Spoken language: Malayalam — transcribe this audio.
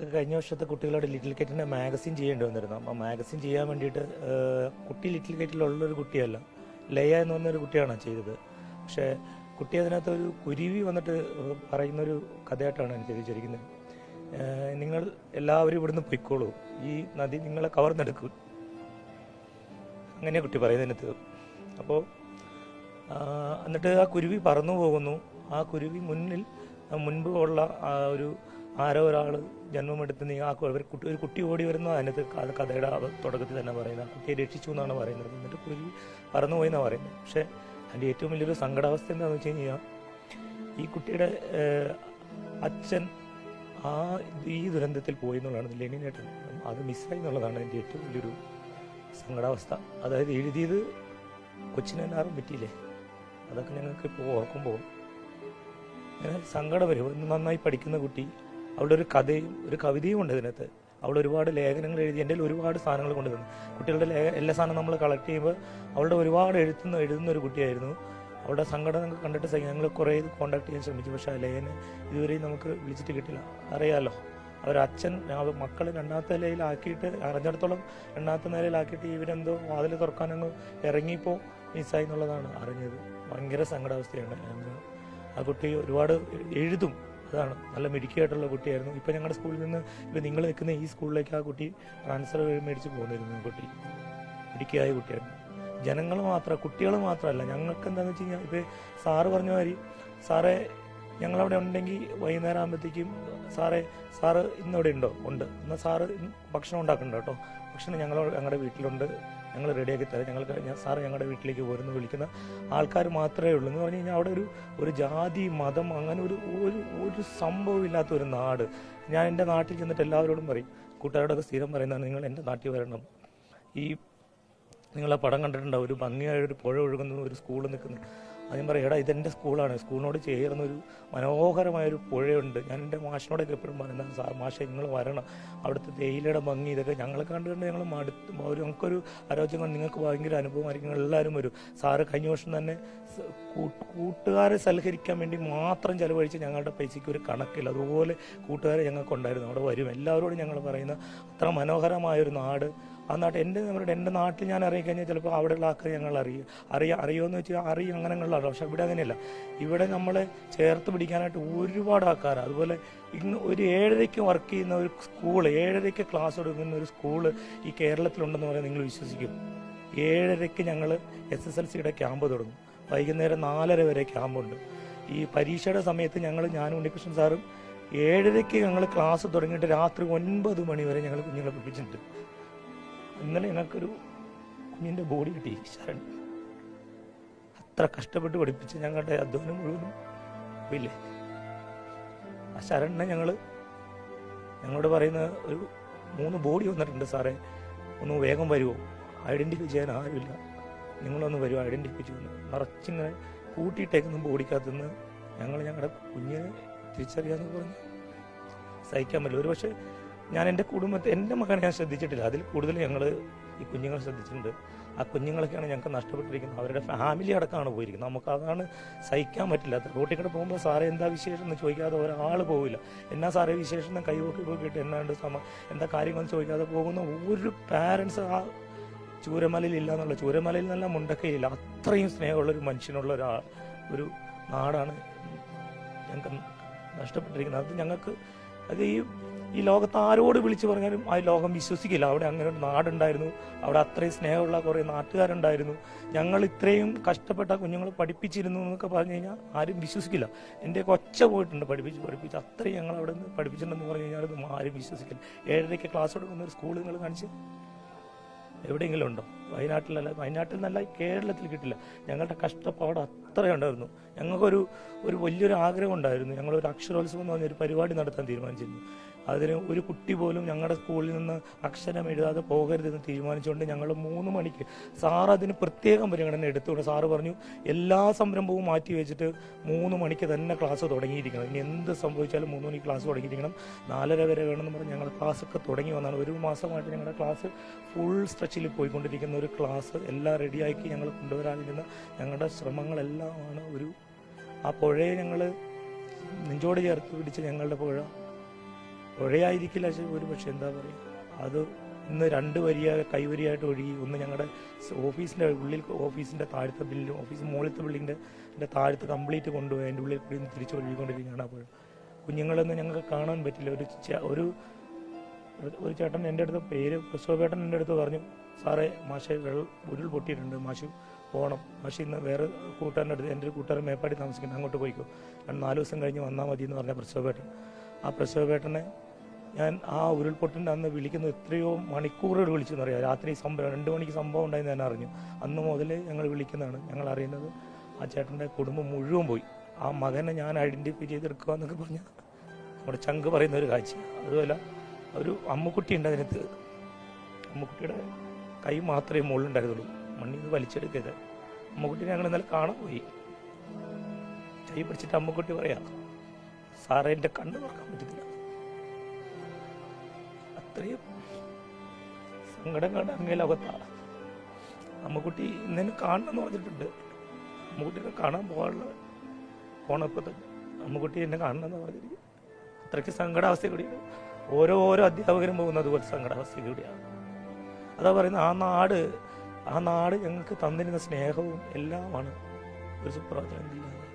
കഴിഞ്ഞ വർഷത്തെ കുട്ടികളോട് ലിറ്റിൽ കൈറ്റിന്റെ മാഗസിൻ ചെയ്യേണ്ടി വന്നിരുന്നു. അപ്പോൾ മാഗസിൻ ചെയ്യാൻ വേണ്ടിയിട്ട് കുട്ടി ലിറ്റിൽ കൈറ്റിലുള്ള ഒരു കുട്ടിയല്ല. ലയ എന്ന് പറഞ്ഞൊരു കുട്ടിയാണ് ചെയ്തത്. പക്ഷേ കുട്ടി അതിനകത്ത് ഒരു കുരുവി വന്നിട്ട് പറയുന്നൊരു കഥയായിട്ടാണ് എനിക്ക് ചോദിച്ചിരിക്കുന്നത് നിങ്ങൾ എല്ലാവരും ഇവിടുന്ന് പൊയ്ക്കോളൂ. ഈ നദി നിങ്ങളെ കവർന്നെടുക്കും. അങ്ങനെ കുട്ടി പറയുന്നതിനകത്ത് അപ്പോൾ എന്നിട്ട് ആ കുരുവി പറന്നു പോകുന്നു ആ കുരുവി മുന്നിൽ മുൻപ് ഉള്ള ആ ഒരു ആരോ ഒരാൾ ജന്മമെടുത്ത് നീ ആ ഒരു കുട്ടി ഒരു കുട്ടി ഓടി വരുന്ന അതിനകത്ത് കഥയുടെ തുടക്കത്തിൽ തന്നെ പറയുന്നത്. കുട്ടിയെ രക്ഷിച്ചു എന്നാണ് പറയുന്നത്. എന്നിട്ട് കുരുവി പറന്നുപോയി എന്നാണ് പറയുന്നത്. പക്ഷേ അതിന്റെ ഏറ്റവും വലിയൊരു സങ്കടാവസ്ഥ എന്താണെന്ന് വെച്ച് കഴിഞ്ഞാൽ ഈ കുട്ടിയുടെ അച്ഛൻ ആ ഈ ദുരന്തത്തിൽ പോയി എന്നുള്ളതാണ് ലെനിനേട്ടൻ അത് മിസ്സായി എന്നുള്ളതാണ് എന്റെ ഏറ്റവും വലിയൊരു സങ്കടാവസ്ഥ. അതായത് എഴുതിയത് കൊച്ചിനെല്ലാവരും പറ്റിയില്ലേ? അതൊക്കെ ഞങ്ങൾക്ക് ഇപ്പോൾ ഓർക്കുമ്പോൾ സങ്കടം വരും. നന്നായി പഠിക്കുന്ന കുട്ടി അവളുടെ ഒരു കഥയും ഒരു കവിതയും ഉണ്ട് ഇതിനകത്ത്. അവൾ ഒരുപാട് ലേഖനങ്ങൾ എഴുതി എന്റെ ഒരുപാട് സാധനങ്ങൾ കൊണ്ടുവന്നു കുട്ടികളുടെ ലേഖ എല്ലാ സാധനവും നമ്മൾ കളക്ട് ചെയ്യുമ്പോൾ അവളുടെ ഒരുപാട് എഴുത്തുന്ന എഴുതുന്ന ഒരു കുട്ടിയായിരുന്നു. അവളുടെ സംഘടന കണ്ടിട്ട് ഞങ്ങൾ കുറേ കോൺടാക്ട് ചെയ്യാൻ ശ്രമിച്ചു. പക്ഷേ ആ ലേഖനെ ഇതുവരെയും നമുക്ക് വിളിച്ചിട്ട് കിട്ടില്ല. അറിയാമല്ലോ അവരച്ഛൻ മക്കൾ രണ്ടാമത്തെ നിലയിലാക്കിയിട്ട് അറിഞ്ഞിടത്തോളം രണ്ടാമത്തെ നിലയിലാക്കിയിട്ട് ഇവരെന്തോ വാതിൽ തുറക്കാനങ്ങ് ഇറങ്ങിയപ്പോൾ മിസ്സായി എന്നുള്ളതാണ് അറിഞ്ഞത്. ഭയങ്കര സങ്കടാവസ്ഥയാണ്. ആ കുട്ടി ഒരുപാട് എഴുതും. അതാണ് നല്ല മിടുക്കിയായിട്ടുള്ള കുട്ടിയായിരുന്നു. ഇപ്പം ഞങ്ങളുടെ സ്കൂളിൽ നിന്ന് ഇപ്പം നിങ്ങൾ നിൽക്കുന്ന ഈ സ്കൂളിലേക്ക് ആ കുട്ടി ട്രാൻസ്ഫർ മേടിച്ച് പോകുന്നിരുന്നു കുട്ടി. മിടുക്കിയായ കുട്ടിയായിരുന്നു. ജനങ്ങൾ മാത്രം കുട്ടികൾ മാത്രമല്ല. ഞങ്ങൾക്ക് എന്താണെന്ന് വെച്ച് കഴിഞ്ഞാൽ ഇപ്പം സാറ് പറഞ്ഞ മാതിരി സാറേ ഞങ്ങളവിടെ ഉണ്ടെങ്കിൽ വൈകുന്നേരം ആകുമ്പോഴത്തേക്കും സാറേ സാറ് ഇന്നിവിടെ ഉണ്ടോ? ഉണ്ട്. എന്നാൽ സാറ് ഭക്ഷണം ഉണ്ടാക്കണ്ട കേട്ടോ ഭക്ഷണം ഞങ്ങൾ ഞങ്ങളുടെ വീട്ടിലുണ്ട്. ഞങ്ങൾ റെഡിയാക്കി തരാം. ഞങ്ങൾക്ക് ഞാൻ സാറ് ഞങ്ങളുടെ വീട്ടിലേക്ക് വരുന്നു വിളിക്കുന്ന ആൾക്കാർ മാത്രമേ ഉള്ളൂ എന്ന് പറഞ്ഞു കഴിഞ്ഞാൽ അവിടെ ഒരു ഒരു ജാതി മതം അങ്ങനെ ഒരു ഒരു ഒരു സംഭവം ഇല്ലാത്ത ഒരു നാട്. ഞാൻ എന്റെ നാട്ടിൽ ചെന്നിട്ട് എല്ലാവരോടും പറയും കൂട്ടുകാരോടൊക്കെ സ്ഥിരം പറയുന്നതാണ് നിങ്ങൾ എന്റെ നാട്ടിൽ വരണം. ഈ നിങ്ങളെ പടം കണ്ടിട്ടുണ്ടാവും ഒരു ഭംഗിയായ ഒരു പുഴ ഒഴുകുന്ന ഒരു സ്കൂൾ നിൽക്കുന്നു. ഞാൻ പറയും എടാ ഇതെന്റെ സ്കൂളാണ്. സ്കൂളിനോട് ചേർന്നൊരു മനോഹരമായൊരു പുഴയുണ്ട്. ഞാൻ എന്റെ മാഷിനോടൊക്കെ എപ്പോഴും പറയുന്നത് സാർ മാഷ നിങ്ങൾ വരണം. അവിടുത്തെ തേയിലയുടെ ഭംഗി ഇതൊക്കെ ഞങ്ങൾ കണ്ടു കണ്ട് ഞങ്ങൾ മടുത്ത്. ഒരു ഞങ്ങൾക്കൊരു ആലോചന നിങ്ങൾക്ക് ഭയങ്കര അനുഭവമായിരിക്കും എല്ലാവരും വരും. സാറ് കഴിഞ്ഞ വർഷം തന്നെ കൂട്ടുകാരെ സൽഹരിക്കാൻ വേണ്ടി മാത്രം ചിലവഴിച്ച് ഞങ്ങളുടെ പൈസയ്ക്ക് ഒരു കണക്കില്ല. അതുപോലെ കൂട്ടുകാരെ ഞങ്ങൾക്കുണ്ടായിരുന്നു. അവിടെ വരും. എല്ലാവരോടും ഞങ്ങൾ പറയുന്ന അത്ര മനോഹരമായൊരു നാട് ആ നാട്ടിൽ എന്റെ നമ്മുടെ എന്റെ നാട്ടിൽ ഞാൻ അറിയിക്കഴിഞ്ഞാൽ ചിലപ്പോൾ അവിടെയുള്ള ആൾക്കാർ ഞങ്ങൾ അറിയും അറിയാം അറിയുമെന്ന് വെച്ചാൽ അറിയും അങ്ങനെയുള്ളതാണ് പക്ഷെ ഇവിടെ അങ്ങനെയല്ല. ഇവിടെ നമ്മളെ ചേർത്ത് പിടിക്കാനായിട്ട് ഒരുപാട് ആൾക്കാർ അതുപോലെ ഇന്ന് ഒരു ഏഴരയ്ക്ക് വർക്ക് ചെയ്യുന്ന ഒരു സ്കൂൾ ഏഴരയ്ക്ക് ക്ലാസ് എടുക്കുന്ന ഒരു സ്കൂൾ ഈ കേരളത്തിലുണ്ടെന്ന് പറയാൻ നിങ്ങൾ വിശ്വസിക്കും. ഏഴരയ്ക്ക് ഞങ്ങൾ എസ് എസ് എൽ സിയുടെ ക്യാമ്പ് തുടങ്ങും. വൈകുന്നേരം നാലര വരെ ക്യാമ്പുണ്ട് ഈ പരീക്ഷയുടെ സമയത്ത് ഞങ്ങൾ ഞാനും ഉണ്ണികൃഷ്ണൻ സാറും ഏഴരയ്ക്ക് ഞങ്ങൾ ക്ലാസ് തുടങ്ങിയിട്ട് രാത്രി ഒൻപത് മണി വരെ ഞങ്ങൾ കുഞ്ഞുങ്ങളെ പഠിപ്പിച്ചിട്ടുണ്ട്. ഇന്നലെ ഞങ്ങൾക്കൊരു കുഞ്ഞിന്റെ ബോഡി കിട്ടി ശരൺ. അത്ര കഷ്ടപ്പെട്ട് പഠിപ്പിച്ച് ഞങ്ങളുടെ അധ്വാനം മുഴുവനും പോയില്ലേ ആ ശരണിനെ ഞങ്ങൾ ഞങ്ങളോട് പറയുന്ന ഒരു മൂന്ന് ബോഡി വന്നിട്ടുണ്ട് സാറേ ഒന്ന് വേഗം വരുമോ ഐഡന്റിഫൈ ചെയ്യാൻ ആരുമില്ല. നിങ്ങളൊന്ന് വരുമോ ഐഡന്റിഫൈ ചെയ്യുന്നു നിറച്ചിങ്ങനെ കൂട്ടിയിട്ടേക്കുന്ന ബോഡിക്കകത്തുനിന്ന് ഞങ്ങൾ ഞങ്ങളുടെ കുഞ്ഞിനെ തിരിച്ചറിയാമെന്ന് പറഞ്ഞു സഹിക്കാൻ പറ്റില്ല. ഒരു പക്ഷേ ഞാൻ എന്റെ കുടുംബത്തെ എന്റെ മകനെ ഞാൻ ശ്രദ്ധിച്ചിട്ടില്ല. അതിൽ കൂടുതൽ ഞങ്ങൾ ഈ കുഞ്ഞുങ്ങൾ ശ്രദ്ധിച്ചിട്ടുണ്ട്. ആ കുഞ്ഞുങ്ങളൊക്കെയാണ് ഞങ്ങൾക്ക് നഷ്ടപ്പെട്ടിരിക്കുന്നത്. അവരുടെ ഫാമിലി അടക്കമാണ് പോയിരിക്കുന്നത്. നമുക്ക് അതാണ് സഹിക്കാൻ പറ്റില്ല. റോട്ടിൽ കൂടെ പോകുമ്പോൾ സാറേ എന്താ വിശേഷം? എന്ന് ചോദിക്കാതെ ഒരാൾ പോവില്ല. എന്നാ സാറേ വിശേഷം? എന്ന് കൈവോക്കി പോക്കിയിട്ട് എന്നാണ്ട് സമ എന്താ കാര്യങ്ങളെന്ന് ചോദിക്കാതെ പോകുന്ന ഒരു പാരൻസ് ആ ചൂരമലയിൽ ഇല്ല എന്നുള്ള ചൂരമലയിൽ നല്ല മുണ്ടക്കയില്ല അത്രയും സ്നേഹമുള്ള ഒരു മനുഷ്യനുള്ള ഒരാൾ ഒരു നാടാണ് ഞങ്ങൾക്ക് നഷ്ടപ്പെട്ടിരിക്കുന്നത്. അത് ഞങ്ങൾക്ക് അത് ഈ ഈ ലോകത്ത് ആരോട് വിളിച്ചു പറഞ്ഞാലും ആ ലോകം വിശ്വസിക്കില്ല. അവിടെ അങ്ങനെ ഒരു നാടുണ്ടായിരുന്നു. അവിടെ അത്രയും സ്നേഹമുള്ള കുറേ നാട്ടുകാരുണ്ടായിരുന്നു. ഞങ്ങൾ ഇത്രയും കഷ്ടപ്പെട്ട കുഞ്ഞുങ്ങളെ പഠിപ്പിച്ചിരുന്നു എന്നൊക്കെ പറഞ്ഞു കഴിഞ്ഞാൽ ആരും വിശ്വസിക്കില്ല. എന്റെ കൊച്ച പോയിട്ടുണ്ട് പഠിപ്പിച്ച് പഠിപ്പിച്ച്. അത്രയും ഞങ്ങൾ അവിടെ നിന്ന് പഠിപ്പിച്ചിട്ടുണ്ടെന്ന് പറഞ്ഞു കഴിഞ്ഞാൽ ആരും വിശ്വസിക്കില്ല. ഏഴരയ്ക്ക് ക്ലാസ് കൊടുക്കുന്ന ഒരു സ്കൂൾ നിങ്ങൾ കാണിച്ച് എവിടെയെങ്കിലും ഉണ്ടോ? വയനാട്ടിലല്ല വയനാട്ടിൽ നല്ല കേരളത്തിൽ കിട്ടില്ല. ഞങ്ങളുടെ കഷ്ടപ്പാട് അത്രയുണ്ടായിരുന്നു ഞങ്ങൾക്കൊരു ഒരു വലിയൊരു ആഗ്രഹം ഉണ്ടായിരുന്നു. ഞങ്ങളൊരു അക്ഷരോത്സവം എന്ന് പറഞ്ഞൊരു പരിപാടി നടത്താൻ തീരുമാനിച്ചിരുന്നു. അതിന് ഒരു കുട്ടി പോലും ഞങ്ങളുടെ സ്കൂളിൽ നിന്ന് അക്ഷരം എഴുതാതെ പോകരുതെന്ന് തീരുമാനിച്ചുകൊണ്ട് ഞങ്ങൾ മൂന്ന് മണിക്ക് സാർ അതിന് പ്രത്യേകം പരിഗണന എടുത്തുകൊണ്ട് സാറ് പറഞ്ഞു എല്ലാ സംരംഭവും മാറ്റി വെച്ചിട്ട് മൂന്ന് മണിക്ക് തന്നെ ക്ലാസ് തുടങ്ങിയിരിക്കണം. ഇനി എന്ത് സംഭവിച്ചാലും മൂന്ന് മണിക്ക് ക്ലാസ് തുടങ്ങിയിരിക്കണം. നാലര വരെ വേണമെന്ന് പറഞ്ഞ് ഞങ്ങളുടെ ക്ലാസ് ഒക്കെ തുടങ്ങി വന്നാണ്. ഒരു മാസമായിട്ട് ഞങ്ങളുടെ ക്ലാസ് ഫുൾ സ്ട്രെച്ചിൽ പോയിക്കൊണ്ടിരിക്കുന്ന ഒരു ക്ലാസ് എല്ലാം റെഡിയാക്കി ഞങ്ങൾ കൊണ്ടുവരാനിരുന്ന ഞങ്ങളുടെ ശ്രമങ്ങളെല്ലാമാണ് ഒരു ആ പുഴയെ ഞങ്ങൾ നെഞ്ചോട് ചേർത്ത് പിടിച്ച് ഞങ്ങളുടെ പുഴ പുഴയായിരിക്കില്ല ഒരു പക്ഷെ എന്താ പറയുക അത് ഇന്ന് രണ്ട് വരിയ കൈവരിയായിട്ട് ഒഴുകി ഒന്ന് ഞങ്ങളുടെ ഓഫീസിന്റെ ഉള്ളിൽ ഓഫീസിന്റെ താഴത്തെ ബിൽഡിംഗ് ഓഫീസ് മുകളിലത്തെ ബിൽഡിങ്ങിന്റെ താഴത്ത് കംപ്ലീറ്റ് കൊണ്ടുപോയി അതിന്റെ ഉള്ളിൽ കൂടി തിരിച്ചു ഒഴുകിക്കൊണ്ടിരിക്കുകയാണ് അപ്പോൾ കുഞ്ഞുങ്ങളൊന്നും ഞങ്ങൾക്ക് കാണാൻ പറ്റില്ല. ഒരു ഒരു ഒരു ചേട്ടൻ എന്റെ അടുത്ത് പേര് പ്രസവപേട്ടൻ എന്റെ അടുത്ത് പറഞ്ഞു സാറേ മാഷെ വെള്ളം ഉരുൾ പൊട്ടിയിട്ടുണ്ട് മാഷു പോകണം മാഷി ഇന്ന് വേറെ കൂട്ടുകാരന്റെ അടുത്ത് എന്റെ ഒരു കൂട്ടുകാരൻ മേപ്പാടി താമസിക്കുന്നത് അങ്ങോട്ട് പോയിക്കോ. കാരണം നാല് ദിവസം കഴിഞ്ഞ് വന്നാൽ മതി എന്ന് പറഞ്ഞ പ്രസവപേട്ടൻ ആ പ്രസവപേട്ടനെ ഞാൻ ആ ഉരുൾപൊട്ടിന്റെ അന്ന് വിളിക്കുന്ന എത്രയോ മണിക്കൂറുകൾ വിളിച്ചു എന്നറിയാം രാത്രി സംഭവം രണ്ട് മണിക്ക് സംഭവം ഉണ്ടായെന്ന് ഞാൻ അറിഞ്ഞു. അന്ന് മുതൽ ഞങ്ങൾ വിളിക്കുന്നതാണ്. ഞങ്ങൾ അറിയുന്നത് ആ ചേട്ടന്റെ കുടുംബം മുഴുവൻ പോയി. ആ മകനെ ഞാൻ ഐഡന്റിഫൈ ചെയ്തെടുക്കുക എന്നൊക്കെ പറഞ്ഞാൽ നമ്മുടെ ചങ്ക് പറയുന്ന ഒരു കാഴ്ച. അതുപോലെ ഒരു അമ്മുക്കുട്ടി ഉണ്ട് അതിനകത്ത്. അമ്മുക്കുട്ടിയുടെ കൈ മാത്രമേ മുകളിലുണ്ടായിരുന്നുള്ളൂ മണ്ണിൽ നിന്ന് വലിച്ചെടുക്കരുത്. അമ്മുക്കുട്ടി ഞങ്ങൾ ഇന്നലെ കാണാൻ പോയി. കൈ പിടിച്ചിട്ട് അമ്മുക്കുട്ടി പറയാം സാറേ എന്റെ കണ്ണ് തുറക്കാൻ പറ്റുന്നില്ല അത്രയും സങ്കടം കണ്ട അങ്ങേ ലോകത്താണ് അമ്മുക്കുട്ടി ഇന്നെ കാണണം എന്ന് പറഞ്ഞിട്ടുണ്ട്. അമ്മുക്കുട്ടീനെ കാണാൻ പോകാനുള്ള പോണപ്പോൾ തന്നെ അമ്മുക്കുട്ടി എന്നെ കാണണം എന്ന് പറഞ്ഞിരിക്കും അത്രയ്ക്ക് സങ്കടാവസ്ഥ കൂടിയാണ് ഓരോ ഓരോ അധ്യാപകരും പോകുന്നത് അതുപോലെ സങ്കടാവസ്ഥ കൂടിയാണ് അതാ പറയുന്നത് ആ നാട് ആ നാട് ഞങ്ങൾക്ക് തന്നിരുന്ന സ്നേഹവും എല്ലാമാണ്. ഒരു സുപ്രവചനം എന്തില്ലാതെ